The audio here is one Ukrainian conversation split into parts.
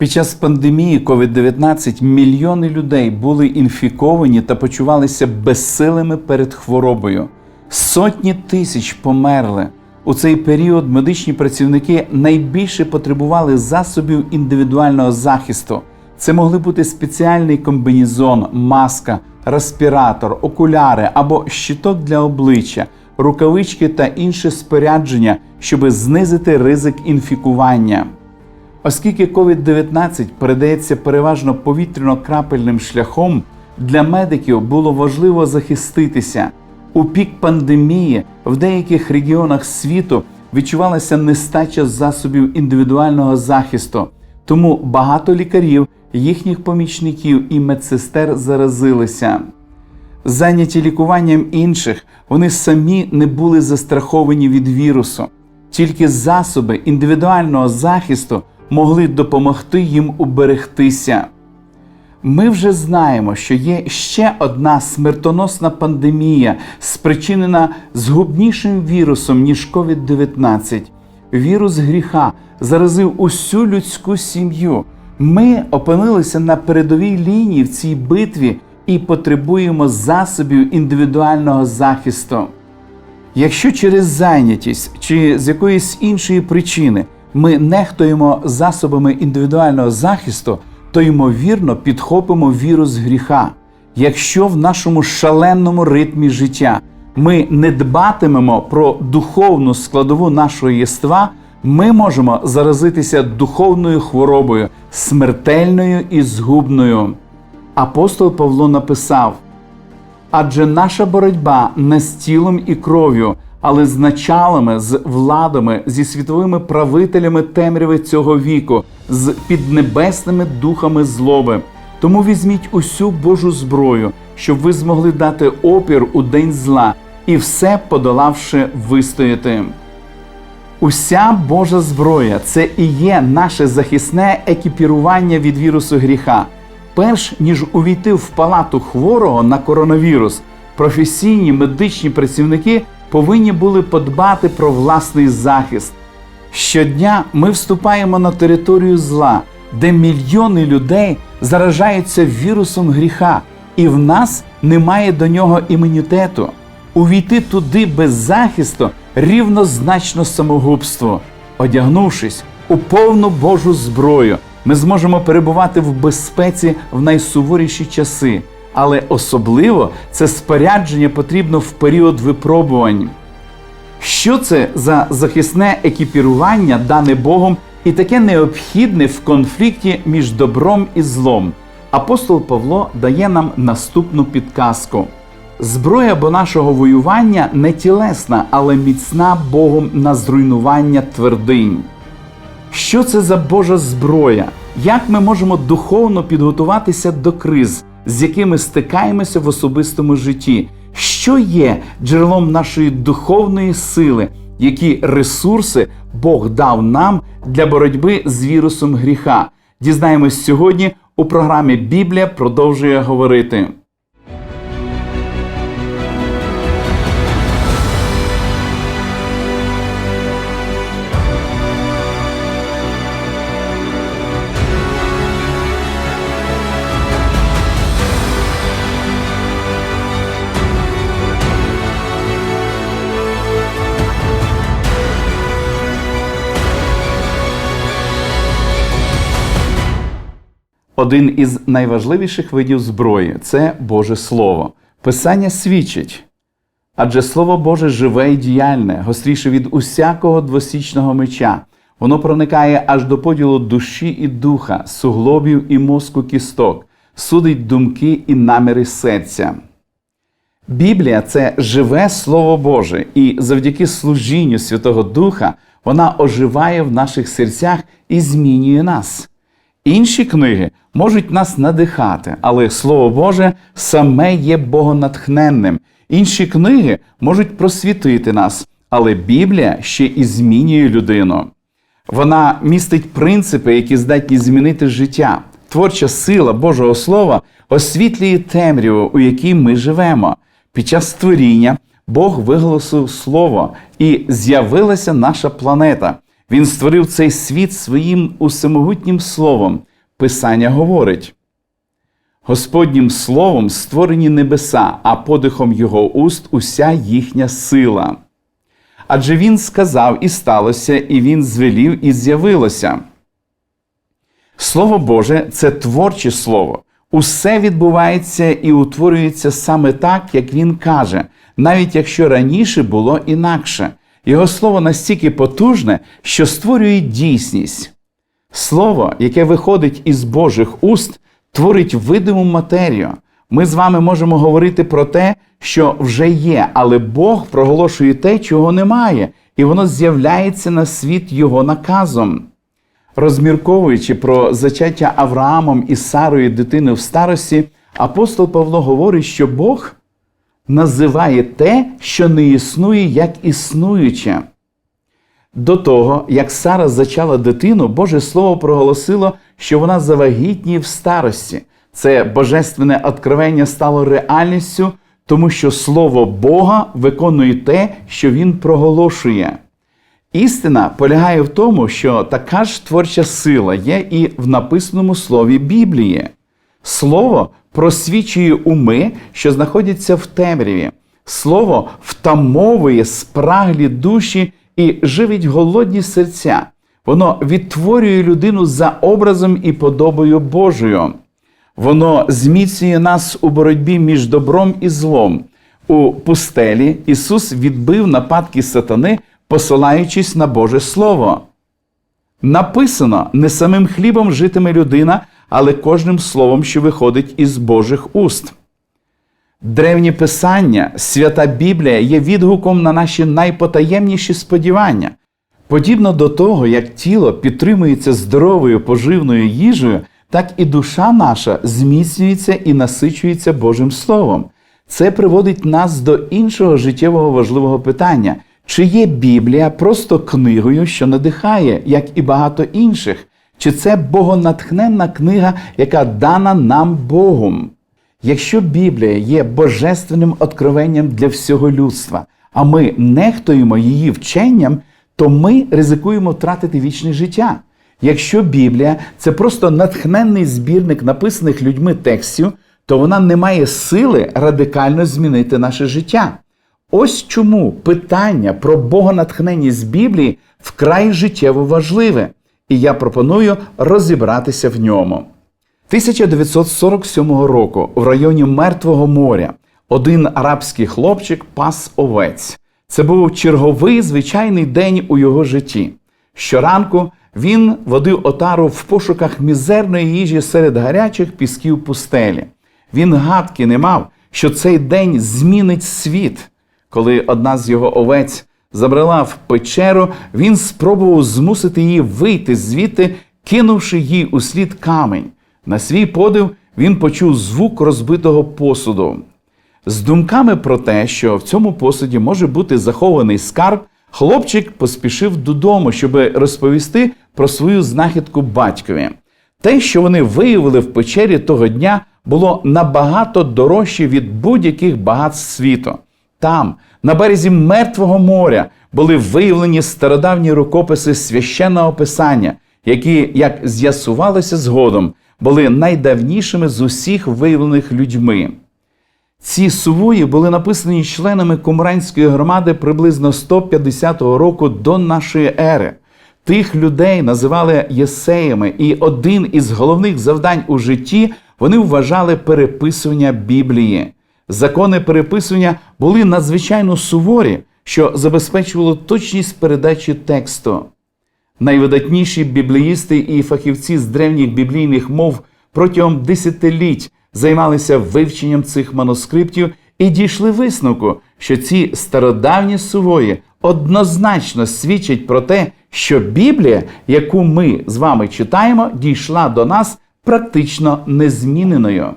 Під час пандемії COVID-19 мільйони людей були інфіковані та почувалися безсилими перед хворобою. Сотні тисяч померли. У цей період медичні працівники найбільше потребували засобів індивідуального захисту. Це могли бути спеціальний комбінезон, маска, респіратор, окуляри або щиток для обличчя, рукавички та інше спорядження, щоб знизити ризик інфікування. Оскільки COVID-19 передається переважно повітряно-крапельним шляхом, для медиків було важливо захиститися. У пік пандемії в деяких регіонах світу відчувалася нестача засобів індивідуального захисту, тому багато лікарів, їхніх помічників і медсестер заразилися. Зайняті лікуванням інших, вони самі не були застраховані від вірусу. Тільки засоби індивідуального захисту могли допомогти їм уберегтися. Ми вже знаємо, що є ще одна смертоносна пандемія, спричинена згубнішим вірусом, ніж COVID-19. Вірус гріха заразив усю людську сім'ю. Ми опинилися на передовій лінії в цій битві і потребуємо засобів індивідуального захисту. Якщо через зайнятість чи з якоїсь іншої причини ми нехтуємо засобами індивідуального захисту, то ймовірно підхопимо вірус гріха. Якщо в нашому шаленому ритмі життя ми не дбатимемо про духовну складову нашого єства, ми можемо заразитися духовною хворобою, смертельною і згубною. Апостол Павло написав: Адже наша боротьба не з тілом і кров'ю, але з началами, з владами, зі світовими правителями темряви цього віку, з піднебесними духами злоби. Тому візьміть усю Божу зброю, щоб ви змогли дати опір у день зла і все подолавши вистояти. Уся Божа зброя це і є наше захисне екіпірування від вірусу гріха. Перш ніж увійти в палату хворого на коронавірус, професійні медичні працівники повинні були подбати про власний захист. Щодня ми вступаємо на територію зла, де мільйони людей заражаються вірусом гріха, і в нас немає до нього імунітету. Увійти туди без захисту рівнозначно самогубству. Одягнувшись у повну Божу зброю, ми зможемо перебувати в безпеці в найсуворіші часи, але особливо це спорядження потрібно в період випробувань. Що це за захисне екіпірування, дане Богом, і таке необхідне в конфлікті між добром і злом? Апостол Павло дає нам наступну підказку. Зброя бо нашого воювання не тілесна, але міцна Богом на зруйнування твердинь. Що це за Божа зброя? Як ми можемо духовно підготуватися до криз, з якими стикаємося в особистому житті? Що є джерелом нашої духовної сили, які ресурси Бог дав нам для боротьби з вірусом гріха? Дізнаємось сьогодні у програмі Біблія продовжує говорити. Один із найважливіших видів зброї це Боже Слово. Писання свідчить. Адже Слово Боже живе і діяльне, гостріше від усякого двосічного меча. Воно проникає аж до поділу душі і духа, суглобів і мозку кісток, судить думки і наміри серця. Біблія це живе Слово Боже, і завдяки служінню Святого Духа вона оживає в наших серцях і змінює нас. Інші книги можуть нас надихати, але Слово Боже саме є богонатхненним. Інші книги можуть просвітити нас, але Біблія ще і змінює людину. Вона містить принципи, які здатні змінити життя. Творча сила Божого Слова освітлює темряву, у якій ми живемо. Під час створіння Бог виголосив Слово, і з'явилася наша планета. Він створив цей світ своїм усемогутнім словом. Писання говорить: Господнім словом створені небеса, а подихом його уст уся їхня сила. Адже він сказав і сталося, і він звелів, і з'явилося. Слово Боже це творче слово. Усе відбувається і утворюється саме так, як він каже, навіть якщо раніше було інакше. Його слово настільки потужне, що створює дійсність. Слово, яке виходить із Божих уст, творить видиму матерію. Ми з вами можемо говорити про те, що вже є, але Бог проголошує те, чого немає, і воно з'являється на світ Його наказом. Розмірковуючи про зачаття Авраамом і Сарою дитини в старості, апостол Павло говорить, що Бог називає те, що не існує, як існуюче. До того, як Сара зачала дитину, Боже Слово проголосило, що вона завагітніє в старості. Це божественне откровення стало реальністю, тому що Слово Бога виконує те, що Він проголошує. Істина полягає в тому, що така ж творча сила є і в написаному слові Біблії. Слово просвічує уми, що знаходяться в темряві. Слово втамовує спраглі душі і живить голодні серця. Воно відтворює людину за образом і подобою Божою. Воно зміцнює нас у боротьбі між добром і злом. У пустелі Ісус відбив нападки сатани, посилаючись на Боже Слово. Написано: не самим хлібом житиме людина, але кожним словом, що виходить із Божих уст. Древні писання, свята Біблія є відгуком на наші найпотаємніші сподівання. Подібно до того, як тіло підтримується здоровою поживною їжею, так і душа наша зміцнюється і насичується Божим Словом. Це приводить нас до іншого життєвого важливого питання: чи є Біблія просто книгою, що надихає, як і багато інших, чи це богонатхненна книга, яка дана нам Богом? Якщо Біблія є божественним откровенням для всього людства, а ми нехтуємо її вченням, то ми ризикуємо втратити вічне життя. Якщо Біблія це просто натхненний збірник написаних людьми текстів, то вона не має сили радикально змінити наше життя. Ось чому питання про богонатхненність Біблії вкрай життєво важливе, і я пропоную розібратися в ньому. 1947 року в районі Мертвого моря один арабський хлопчик пас овець. Це був черговий звичайний день у його житті. Щоранку він водив отару в пошуках мізерної їжі серед гарячих пісків пустелі. Він гадки не мав, що цей день змінить світ. Коли одна з його овець забрала в печеру, він спробував змусити її вийти звідти, кинувши їй у слід камінь. На свій подив він почув звук розбитого посуду. З думками про те, що в цьому посуді може бути захований скарб, хлопчик поспішив додому, щоб розповісти про свою знахідку батькові. Те, що вони виявили в печері того дня, було набагато дорожче від будь-яких багатств світу. Там, на березі Мертвого моря, були виявлені стародавні рукописи священного писання, які, як з'ясувалося згодом, були найдавнішими з усіх виявлених людьми. Ці сувої були написані членами Кумранської громади приблизно 150 року до нашої ери. Тих людей називали єсеями, і один із головних завдань у житті вони вважали переписування Біблії. Закони переписування були надзвичайно суворі, що забезпечувало точність передачі тексту. Найвидатніші бібліїсти і фахівці з древніх біблійних мов протягом десятиліть займалися вивченням цих манускриптів і дійшли висновку, що ці стародавні сувої однозначно свідчать про те, що Біблія, яку ми з вами читаємо, дійшла до нас практично незміненою.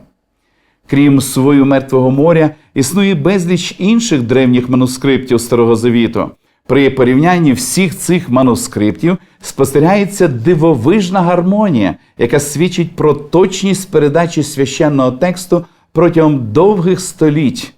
Крім свою Мертвого моря, існує безліч інших древніх манускриптів Старого Завіту. При порівнянні всіх цих манускриптів спостерігається дивовижна гармонія, яка свідчить про точність передачі священного тексту протягом довгих століть.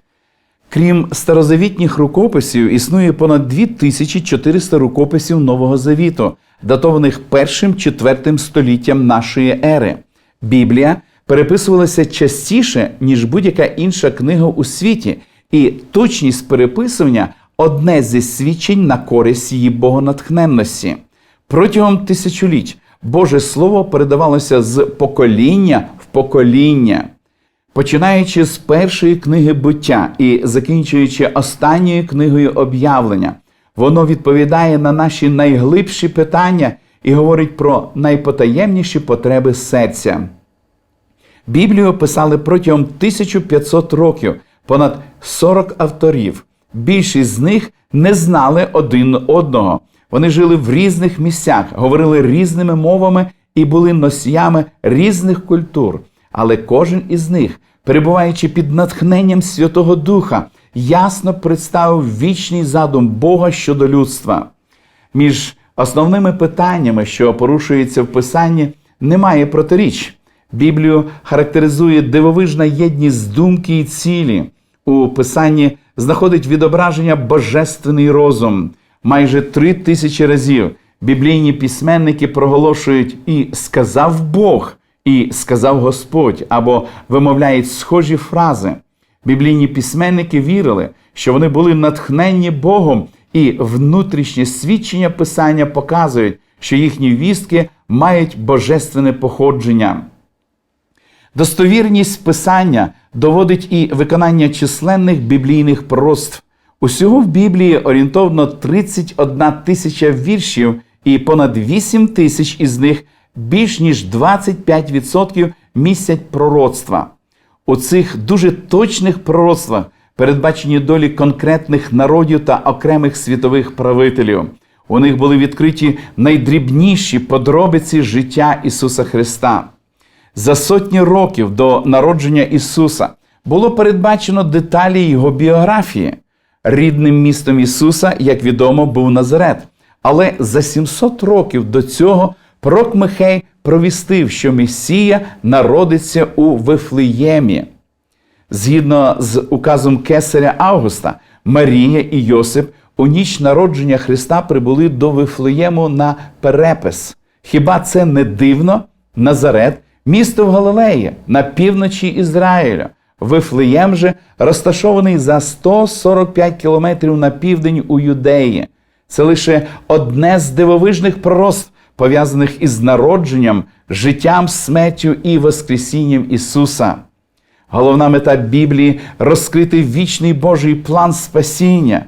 Крім старозавітніх рукописів, існує понад 2400 рукописів Нового Завіту, датованих першим четвертим століттям нашої ери. Біблія переписувалася частіше, ніж будь-яка інша книга у світі, і точність переписування одне зі свідчень на користь її богонатхненності. Протягом тисячоліть Боже Слово передавалося з покоління в покоління. Починаючи з першої книги буття і закінчуючи останньою книгою об'явлення, воно відповідає на наші найглибші питання і говорить про найпотаємніші потреби серця. Біблію писали протягом 1500 років, понад 40 авторів. Більшість з них не знали один одного. Вони жили в різних місцях, говорили різними мовами і були носіями різних культур. Але кожен із них, перебуваючи під натхненням Святого Духа, ясно представив вічний задум Бога щодо людства. Між основними питаннями, що порушуються в Писанні, немає протиріч. Біблію характеризує дивовижна єдність думки і цілі. У Писанні знаходить відображення божественний розум. Майже три тисячі разів біблійні письменники проголошують і сказав Бог, і сказав Господь, або вимовляють схожі фрази. Біблійні письменники вірили, що вони були натхненні Богом, і внутрішнє свідчення Писання показують, що їхні вістки мають божественне походження. Достовірність Писання доводить і виконання численних біблійних пророцтв. Усього в Біблії орієнтовно 31 тисяча віршів, і понад 8 тисяч із них більш ніж 25% містять пророцтва. У цих дуже точних пророцтвах передбачені долі конкретних народів та окремих світових правителів. У них були відкриті найдрібніші подробиці життя Ісуса Христа. За сотні років до народження Ісуса було передбачено деталі Його біографії. Рідним містом Ісуса, як відомо, був Назарет. Але за 700 років до цього пророк Михей провістив, що Месія народиться у Вифлеємі. Згідно з указом Кесаря Августа, Марія і Йосип у ніч народження Христа прибули до Вифлеєму на перепис. Хіба це не дивно? Назарет, місто в Галилеї, на півночі Ізраїля. Вифлеєм же розташований за 145 кілометрів на південь у Юдеї. Це лише одне з дивовижних пророцтв, пов'язаних із народженням, життям, смертю і Воскресінням Ісуса. Головна мета Біблії розкрити вічний Божий план спасіння.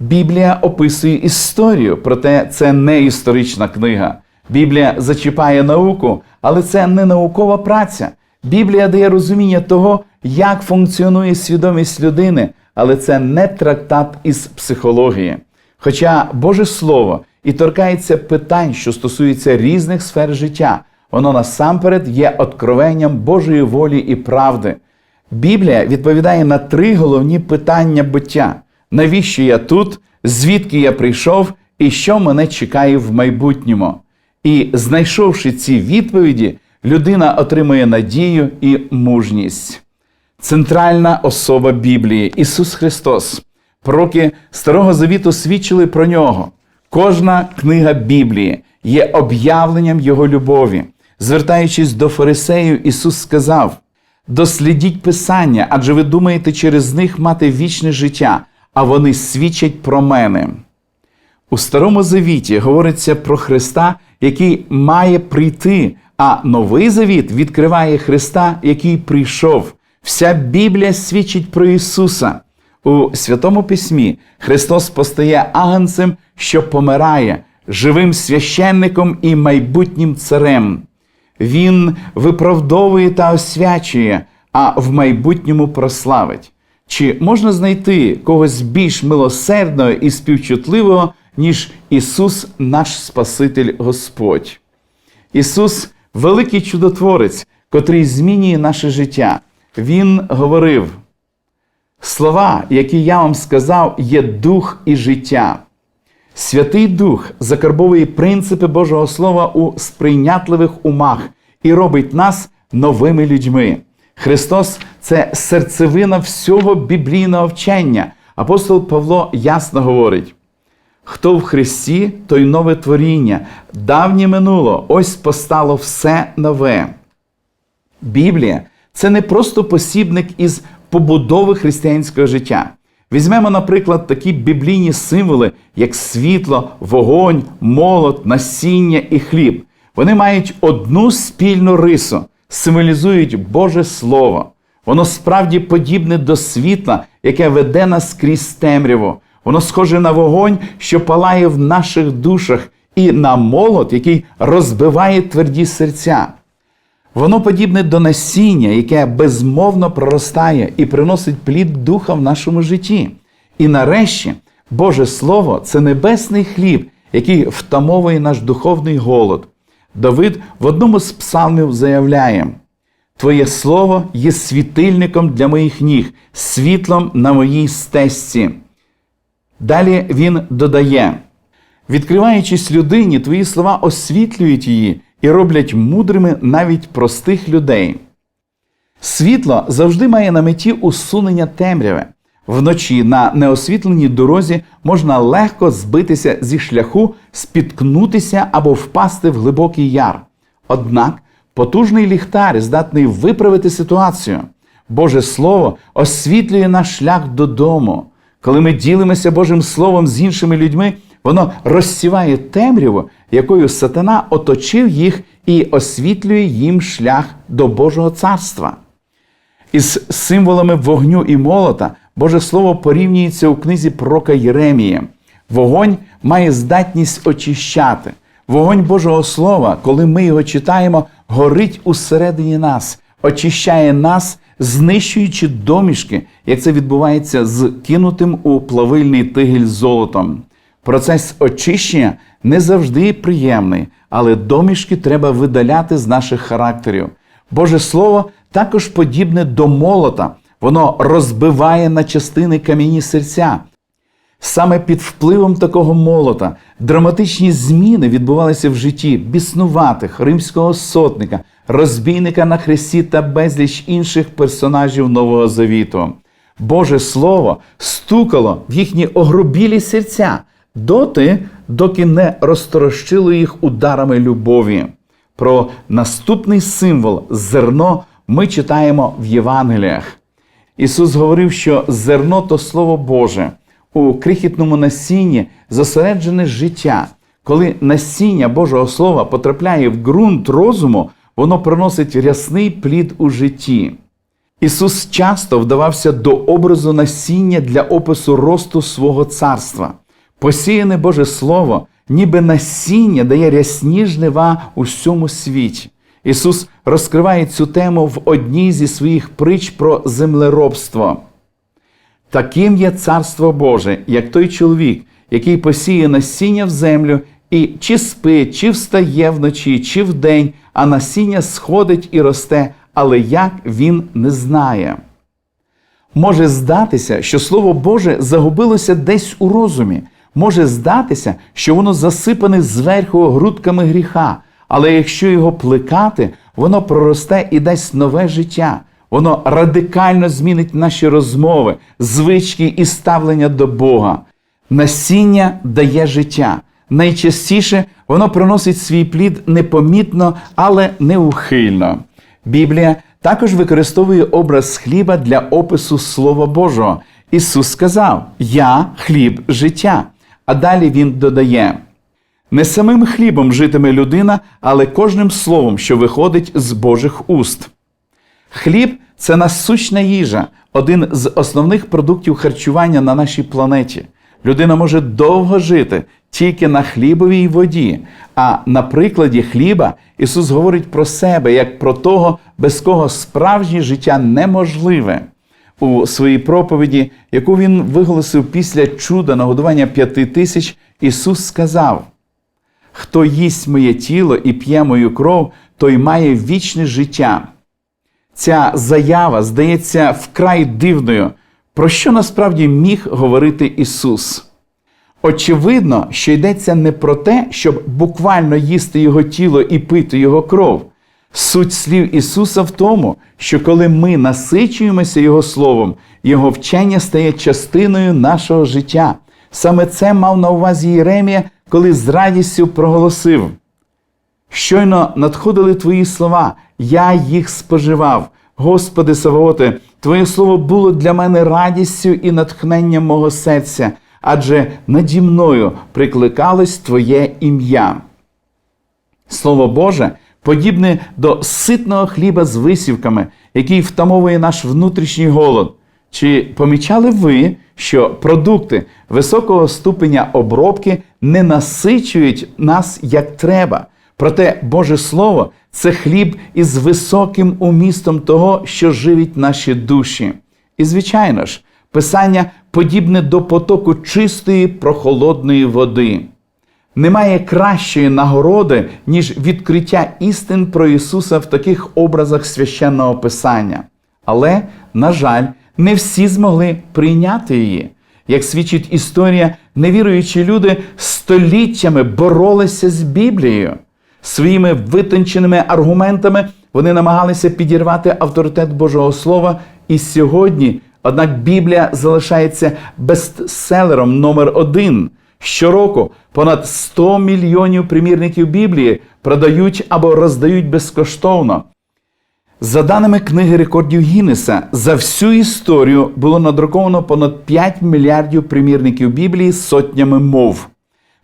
Біблія описує історію, проте це не історична книга. Біблія зачіпає науку, але це не наукова праця. Біблія дає розуміння того, як функціонує свідомість людини, але це не трактат із психології. Хоча Боже Слово і торкається питань, що стосуються різних сфер життя, воно насамперед є откровенням Божої волі і правди. Біблія відповідає на три головні питання буття: навіщо я тут, звідки я прийшов і що мене чекає в майбутньому. І знайшовши ці відповіді, людина отримує надію і мужність. Центральна особа Біблії Ісус Христос. Пророки Старого Завіту свідчили про нього. Кожна книга Біблії є об'явленням Його любові. Звертаючись до фарисеїв, Ісус сказав: дослідіть Писання, адже ви думаєте через них мати вічне життя, а вони свідчать про мене. У Старому Завіті говориться про Христа, який має прийти, а Новий Завіт відкриває Христа, який прийшов. Вся Біблія свідчить про Ісуса. У Святому Письмі Христос постає агнцем, що помирає, живим священником і майбутнім царем. Він виправдовує та освячує, а в майбутньому прославить. Чи можна знайти когось більш милосердного і співчутливого, ніж Ісус, наш Спаситель Господь? Ісус великий чудотворець, котрий змінює наше життя. Він говорив: слова, які я вам сказав, є дух і життя. Святий Дух закарбовує принципи Божого Слова у сприйнятливих умах і робить нас новими людьми. Христос це серцевина всього біблійного вчення. Апостол Павло ясно говорить: хто в Христі, той нове творіння, давнє минуло, ось постало все нове. Біблія це не просто посібник із побудови християнського життя. Візьмемо, наприклад, такі біблійні символи, як світло, вогонь, молот, насіння і хліб. Вони мають одну спільну рису, символізують Боже Слово. Воно справді подібне до світла, яке веде нас крізь темряву. Воно схоже на вогонь, що палає в наших душах, і на молот, який розбиває тверді серця. Воно подібне до насіння, яке безмовно проростає і приносить плід духа в нашому житті. І нарешті, Боже Слово це небесний хліб, який втамовує наш духовний голод. Давид в одному з псалмів заявляє: Твоє слово є світильником для моїх ніг, світлом на моїй стежці. Далі він додає: відкриваючись людині, твої слова освітлюють її і роблять мудрими навіть простих людей. Світло завжди має на меті усунення темряви. Вночі на неосвітленій дорозі можна легко збитися зі шляху, спіткнутися або впасти в глибокий яр. Однак потужний ліхтар здатний виправити ситуацію. Боже Слово освітлює наш шлях додому. Коли ми ділимося Божим Словом з іншими людьми, воно розсіває темряву, якою сатана оточив їх і освітлює їм шлях до Божого царства. Із символами вогню і молота Боже Слово порівнюється у книзі Прока Єремії. Вогонь має здатність очищати. Вогонь Божого Слова, коли ми його читаємо, горить усередині нас, очищає нас, знищуючи домішки, як це відбувається з кинутим у плавильний тигель золотом. Процес очищення не завжди приємний, але домішки треба видаляти з наших характерів. Боже Слово також подібне до молота, воно розбиває на частини кам'яні серця. Саме під впливом такого молота драматичні зміни відбувалися в житті біснуватих, римського сотника, розбійника на хресті та безліч інших персонажів Нового Завіту. Боже Слово стукало в їхні огрубілі серця доти, доки не розторощило їх ударами любові. Про наступний символ зерно ми читаємо в Євангеліях. Ісус говорив, що зерно то Слово Боже. У крихітному насінні зосереджене життя. Коли насіння Божого Слова потрапляє в ґрунт розуму, воно приносить рясний плід у житті. Ісус часто вдавався до образу насіння для опису росту свого царства. Посіяне Боже Слово, ніби насіння дає рясні жнива у всьому світі. Ісус розкриває цю тему в одній зі своїх притч про землеробство. Таким є царство Боже, як той чоловік, який посіє насіння в землю, і чи спить, чи встає вночі, чи вдень, а насіння сходить і росте, але як він не знає. Може здатися, що Слово Боже загубилося десь у розумі, може здатися, що воно засипане зверху грудками гріха, але якщо його плекати, воно проросте і дасть нове життя. Воно радикально змінить наші розмови, звички і ставлення до Бога. Насіння дає життя. Найчастіше воно приносить свій плід непомітно, але неухильно. Біблія також використовує образ хліба для опису Слова Божого. Ісус сказав: Я хліб життя. А далі Він додає: не самим хлібом житиме людина, але кожним словом, що виходить з Божих уст. Хліб це насущна їжа, один з основних продуктів харчування на нашій планеті. Людина може довго жити тільки на хлібовій воді. А на прикладі хліба Ісус говорить про себе як про того, без кого справжнє життя неможливе. У своїй проповіді, яку він виголосив після чуда нагодування п'яти тисяч, Ісус сказав: Хто їсть моє тіло і п'є мою кров, той має вічне життя. Ця заява здається вкрай дивною, про що насправді міг говорити Ісус. Очевидно, що йдеться не про те, щоб буквально їсти Його тіло і пити Його кров. Суть слів Ісуса в тому, що коли ми насичуємося Його Словом, Його вчення стає частиною нашого життя. Саме це мав на увазі Єремія, коли з радістю проголосив. Щойно надходили твої слова, я їх споживав. Господи Савооте, Твоє слово було для мене радістю і натхненням мого серця, адже наді мною прикликалось Твоє ім'я. Слово Боже подібне до ситного хліба з висівками, який втамовує наш внутрішній голод. Чи помічали ви, що продукти високого ступеня обробки не насичують нас як треба? Проте Боже Слово це хліб із високим умістом того, що живить наші душі. І, звичайно ж, Писання подібне до потоку чистої прохолодної води. Немає кращої нагороди, ніж відкриття істин про Ісуса в таких образах священного Писання. Але, на жаль, не всі змогли прийняти її. Як свідчить історія, невіруючі люди століттями боролися з Біблією. Своїми витонченими аргументами вони намагалися підірвати авторитет Божого Слова. І сьогодні, однак, Біблія залишається бестселером номер один. Щороку понад 100 мільйонів примірників Біблії продають або роздають безкоштовно. За даними книги рекордів Гіннеса, за всю історію було надруковано понад 5 мільярдів примірників Біблії сотнями мов.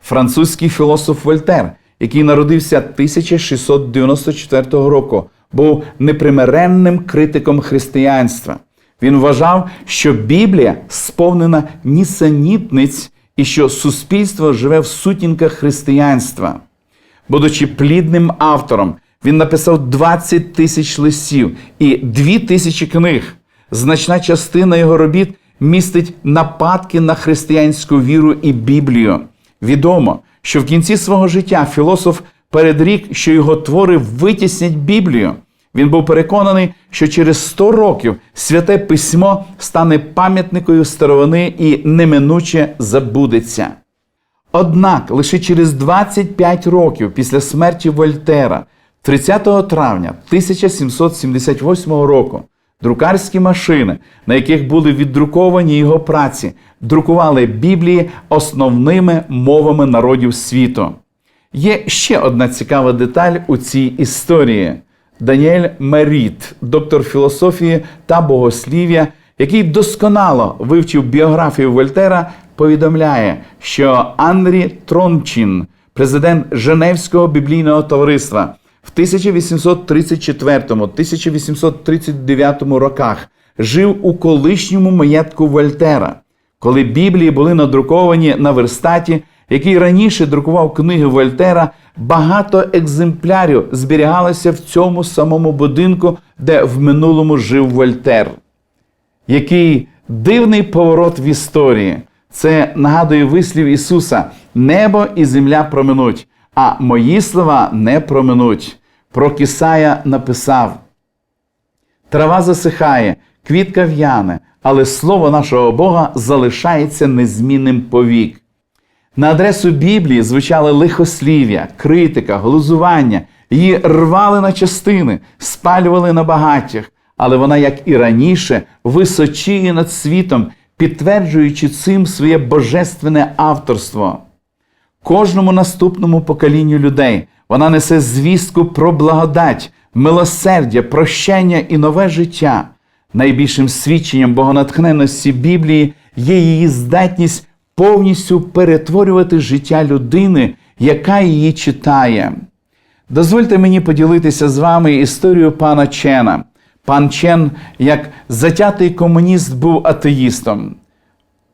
Французький філософ Вольтер, який народився 1694 року, був непримиренним критиком християнства. Він вважав, що Біблія сповнена нісенітниць і що суспільство живе в сутінках християнства. Будучи плідним автором, він написав 20 тисяч листів і 2 тисячі книг. Значна частина його робіт містить нападки на християнську віру і Біблію. Відомо, що в кінці свого життя філософ передрік, що його твори витіснять Біблію. Він був переконаний, що через 100 років святе письмо стане пам'ятникою старовини і неминуче забудеться. Однак лише через 25 років після смерті Вольтера, 30 травня 1778 року, друкарські машини, на яких були віддруковані його праці, друкували Біблії основними мовами народів світу. Є ще одна цікава деталь у цій історії. Даніель Меріт, доктор філософії та богослів'я, який досконало вивчив біографію Вольтера, повідомляє, що Анрі Трончин, президент Женевського біблійного товариства, в 1834-1839 роках жив у колишньому маєтку Вольтера, коли Біблії були надруковані на верстаті, який раніше друкував книги Вольтера, багато екземплярів зберігалося в цьому самому будинку, де в минулому жив Вольтер. Який дивний поворот в історії. Це нагадує вислів Ісуса: Небо і земля проминуть, а мої слова не проминуть. Про Кисая написав: Трава засихає, квітка в'яне, але слово нашого Бога залишається незмінним повік. На адресу Біблії звучали лихослів'я, критика, глузування, її рвали на частини, спалювали на багаттях, але вона, як і раніше, височіє над світом, підтверджуючи цим своє божественне авторство. Кожному наступному поколінню людей вона несе звістку про благодать, милосердя, прощення і нове життя. Найбільшим свідченням богонатхненності Біблії є її здатність повністю перетворювати життя людини, яка її читає. Дозвольте мені поділитися з вами історією пана Чена. Пан Чен, як затятий комуніст, був атеїстом.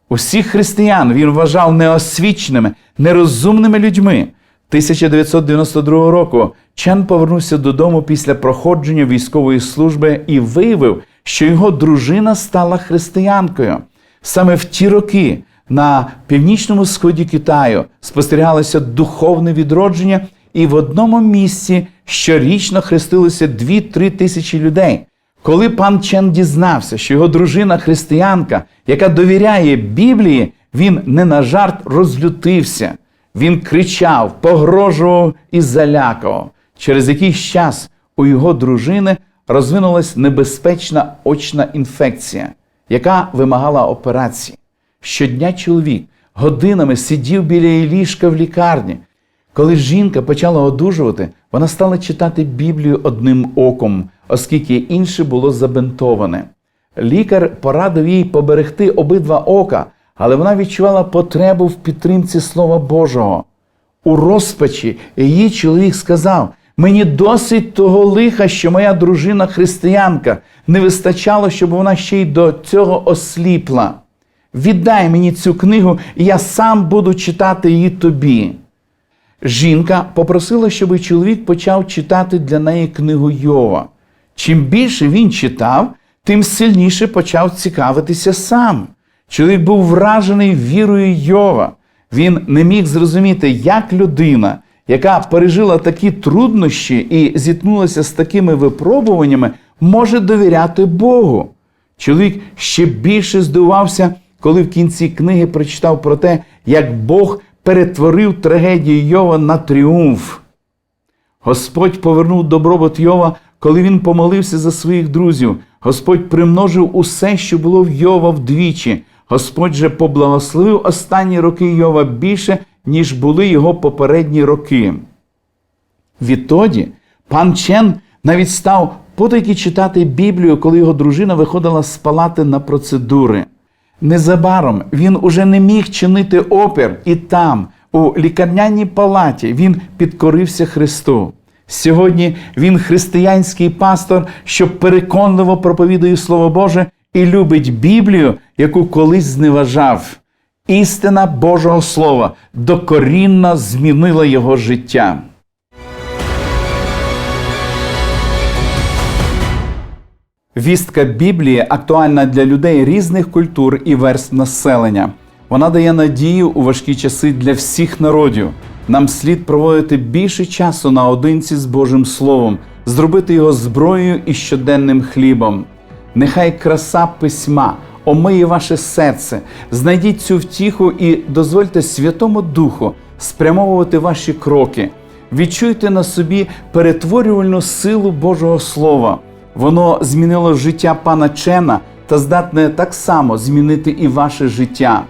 Усіх християн він вважав неосвіченими, нерозумними людьми. 1992 року Чен повернувся додому після проходження військової служби і виявив, що його дружина стала християнкою. Саме в ті роки на північному сході Китаю спостерігалося духовне відродження, і в одному місці щорічно хрестилося 2-3 тисячі людей. Коли пан Чен дізнався, що його дружина християнка, яка довіряє Біблії, він не на жарт розлютився. Він кричав, погрожував і залякував. Через якийсь час у його дружини розвинулась небезпечна очна інфекція, яка вимагала операції. Щодня чоловік годинами сидів біля її ліжка в лікарні, Коли жінка почала одужувати, вона стала читати Біблію одним оком, оскільки інше було забинтоване. Лікар порадив їй поберегти обидва ока, але вона відчувала потребу в підтримці Слова Божого. У розпачі її чоловік сказав: Мені досить того лиха, що моя дружина християнка. Не вистачало, щоб вона ще й до цього осліпла. Віддай мені цю книгу, і я сам буду читати її тобі. Жінка попросила, щоб чоловік почав читати для неї книгу Йова. Чим більше він читав, тим сильніше почав цікавитися сам. Чоловік був вражений вірою Йова. Він не міг зрозуміти, як людина, яка пережила такі труднощі і зіткнулася з такими випробуваннями, може довіряти Богу. Чоловік ще більше здивувався, коли в кінці книги прочитав про те, як Бог перетворив трагедію Йова на тріумф. Господь повернув добробут Йова, коли він помолився за своїх друзів. Господь примножив усе, що було в Йова вдвічі. Господь же поблагословив останні роки Йова більше, ніж були його попередні роки. Відтоді пан Чен навіть став потайки читати Біблію, коли його дружина виходила з палати на процедури. Незабаром він уже не міг чинити опір і там, у лікарняній палаті, він підкорився Христу. Сьогодні він християнський пастор, що переконливо проповідує Слово Боже і любить Біблію, яку колись зневажав. Істина Божого Слова докорінно змінила його життя. Вістка Біблії актуальна для людей різних культур і верств населення. Вона дає надію у важкі часи для всіх народів. Нам слід проводити більше часу наодинці з Божим Словом, зробити його зброєю і щоденним хлібом. Нехай краса письма омиє ваше серце, знайдіть цю втіху і дозвольте Святому Духу спрямовувати ваші кроки. Відчуйте на собі перетворювальну силу Божого Слова. Воно змінило життя пана Чена та здатне так само змінити і ваше життя.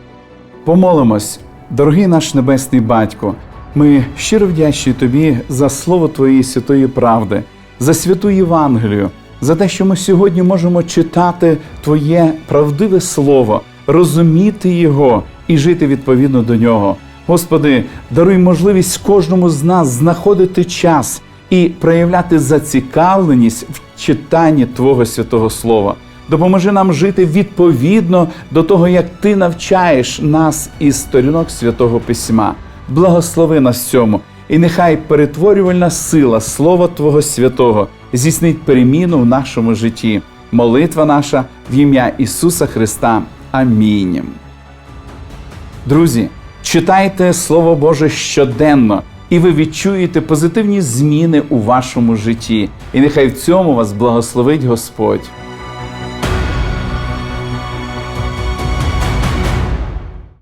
Помолимось, дорогий наш Небесний Батько. Ми щиро вдячні Тобі за слово Твоєї святої правди, за святу Євангелію, за те, що ми сьогодні можемо читати Твоє правдиве Слово, розуміти Його і жити відповідно до нього. Господи, даруй можливість кожному з нас знаходити час і проявляти зацікавленість в читанні Твого святого Слова. Допоможи нам жити відповідно до того, як Ти навчаєш нас із сторінок святого Письма. Благослови нас цьому, і нехай перетворювальна сила Слова Твого Святого здійснить переміну в нашому житті. Молитва наша в ім'я Ісуса Христа. Амінь. Друзі, читайте Слово Боже щоденно, і ви відчуєте позитивні зміни у вашому житті. І нехай в цьому вас благословить Господь.